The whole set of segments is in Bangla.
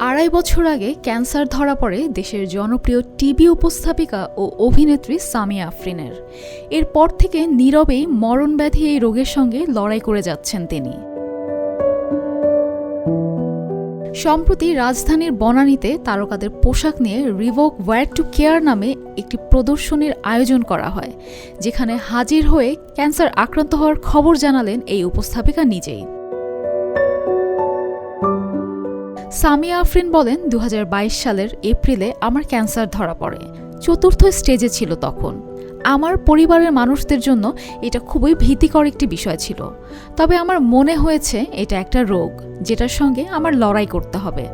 আড়াই বছর আগে ক্যান্সার ধরা পড়ে দেশের জনপ্রিয় টিভি উপস্থাপিকা ও অভিনেত্রী সামিয়া আফরিনের। এরপর থেকে নীরবেই মরণব্যাধি এই রোগের সঙ্গে লড়াই করে যাচ্ছেন তিনি। সম্প্রতি রাজধানীর বনানীতে তারকাদের পোশাক নিয়ে রিভোক ওয়্যার টু কেয়ার নামে একটি প্রদর্শনীর আয়োজন করা হয়, যেখানে হাজির হয়ে ক্যান্সার আক্রান্ত হওয়ার খবর জানালেন এই উপস্থাপিকা নিজেই। সামিয়া আফরিন বলেন দু হাজার বাইশ সালের এপ্রিলে আমার ক্যান্সার ধরা পড়ে। চতুর্থ স্টেজে ছিল তখন। আমার পরিবারের মানুষদের জন্য এটা খুবই ভীতিকর একটি বিষয় ছিল। তবে আমার মনে হয়েছে এটা একটা রোগ, যেটার সঙ্গে আমার লড়াই করতে হবে।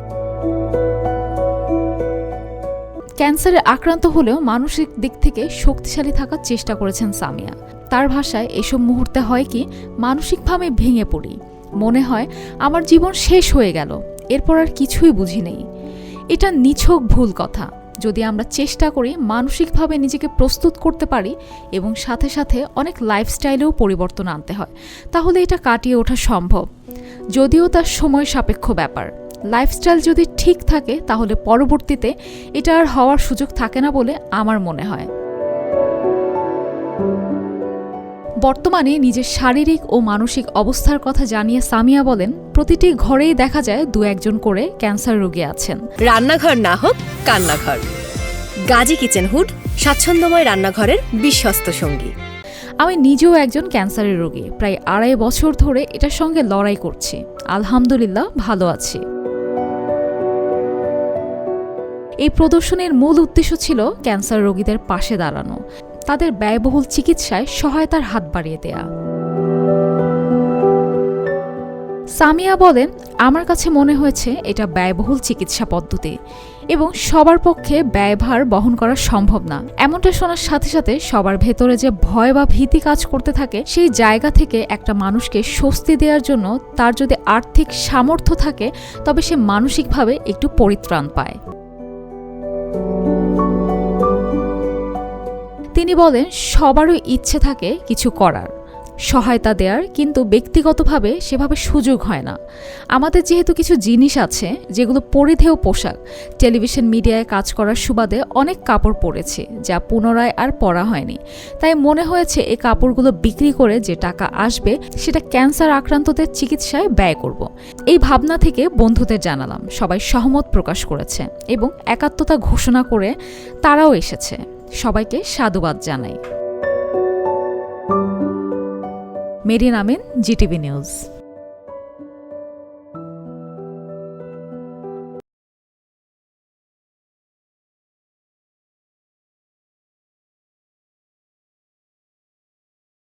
ক্যান্সারে আক্রান্ত হলেও মানসিক দিক থেকে শক্তিশালী থাকার চেষ্টা করেছেন সামিয়া। তার ভাষায় এসব মুহূর্তে হয় কি, মানসিকভাবে ভেঙে পড়ি। মনে হয়, আমার জীবন শেষ হয়ে গেল। এরপর আর কিছুই বুঝি নেই। এটা নিছক ভুল কথা। যদি আমরা চেষ্টা করি মানসিকভাবে নিজেকে প্রস্তুত করতে পারি এবং সাথে সাথে অনেক লাইফস্টাইলেও পরিবর্তন আনতে হয়, তাহলে এটা কাটিয়ে ওঠা সম্ভব। যদিও তার সময় সাপেক্ষ ব্যাপার। লাইফস্টাইল যদি ঠিক থাকে, তাহলে পরবর্তীতে এটা আর হওয়ার সুযোগ থাকে না বলে আমার মনে হয়। বর্তমানে নিজের শারীরিক ও মানসিক অবস্থার কথা জানিয়ে সামিয়া বলেন প্রতিটি ঘরেই দেখা যায় দু একজন করে ক্যান্সার রোগী আছেন। রান্নাঘর না হোক কান্নাঘর। গাজী কিচেন হুড স্বাচ্ছন্দ্যময় রান্নাঘরের বিশ্বস্ত সঙ্গী। আমি নিজেও একজন ক্যান্সারের রোগী প্রায় আড়াই বছর ধরে এটার সঙ্গে লড়াই করছি। আলহামদুলিল্লাহ ভালো আছি। এই প্রদর্শনীর মূল উদ্দেশ্য ছিল ক্যান্সার রোগীদের পাশে দাঁড়ানো। তাদের ব্যয়বহুল চিকিৎসায় সহায়তার হাত বাড়িয়ে দেয়া। সামিয়া বলেন, আমার কাছে মনে হয়েছে এটা ব্যয়বহুল চিকিৎসা পদ্ধতি এবং সবার পক্ষে ব্যয়ভার বহন করা সম্ভব না। এমনটা শোনার সাথে সাথে সবার ভেতরে যে ভয় বা ভীতি কাজ করতে থাকে, সেই জায়গা থেকে একটা মানুষকে স্বস্তি দেওয়ার জন্য তার যদি আর্থিক সামর্থ্য থাকে, তবে সে মানসিকভাবে একটু পরিত্রাণ পায়। তিনি বলেন, সবারই ইচ্ছে থাকে কিছু করার। সহায়তা দেওয়ার কিন্তু ব্যক্তিগতভাবে সেভাবে সুযোগ হয় না। আমাদের যেহেতু কিছু জিনিস আছে, যেগুলো পরিধেয় পোশাক, টেলিভিশন মিডিয়ায় কাজ করার সুবাদে অনেক কাপড় পরেছে, যা পুনরায় আর পরা হয়নি। তাই মনে হয়েছে এই কাপড়গুলো বিক্রি করে যে টাকা আসবে, সেটা ক্যান্সার আক্রান্তদের চিকিৎসায় ব্যয় করব। এই ভাবনা থেকে বন্ধুদের জানালাম, সবাই সহমত প্রকাশ করেছে এবং একাত্মতা ঘোষণা করে তারাও এসেছে। সবাইকে সাধুবাদ জানাই। Merin Amin GTV news.